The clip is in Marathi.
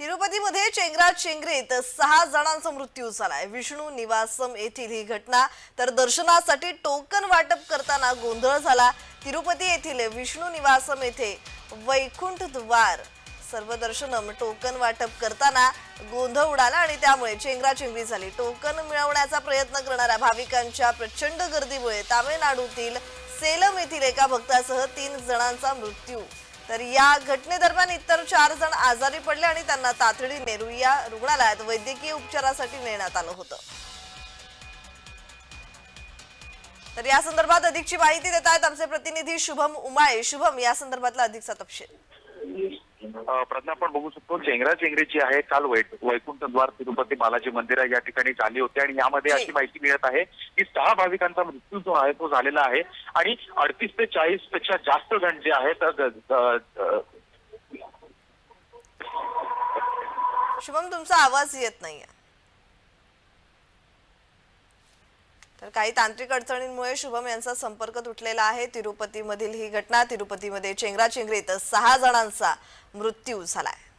तिरुपतीमध्ये चेंगरा चेंगरीत सहा जणांचा मृत्यू झालाय. विष्णू निवासम येथील ही घटना तर दर्शनासाठी टोकन वाटप करताना गोंधळ झाला. तिरुपती येथील विष्णू निवासम येथे वैकुंठ द्वार. सर्व दर्शनम टोकन वाटप करताना गोंधळ उडाला आणि त्यामुळे चेंगराचेंगरी झाली. टोकन मिळवण्याचा प्रयत्न करणाऱ्या भाविकांच्या प्रचंड गर्दीमुळे तामिळनाडूतील सेलम येथील एका भक्तासह तीन जणांचा मृत्यू तर या घटनेदरम्यान इतर चार जण आजारी पडले आणि त्यांना तातडीने रुईया रुग्णालयात वैद्यकीय उपचारासाठी नेण्यात आलं होतं. तर या संदर्भात अधिकची माहिती देत आहेत आमचे प्रतिनिधी शुभम उमाळे. शुभम या संदर्भातला अधिकचा तपशील. प्रज्ञा आपण बघू शकतो चेंगरा चेंगरी जी आहे काल वै वैकुंठद्वार तिरुपती बालाजी मंदिर आहे या ठिकाणी झाली होती आणि यामध्ये जी. अशी माहिती मिळत आहे की सहा भाविकांचा मृत्यू जो आहे तो झालेला आहे आणि अडतीस ते चाळीसपेक्षा जास्त जण जे आहेत शुभम तुमचा आवाज येत नाहीये तर काही तांत्रिक अडचणींमुळे शुभम यांचा संपर्क तुटलेला आहे. तिरुपतीमधील ही घटना तिरुपतीमध्ये चेंगराचेंगरीत सहा जणांचा मृत्यू झालाय.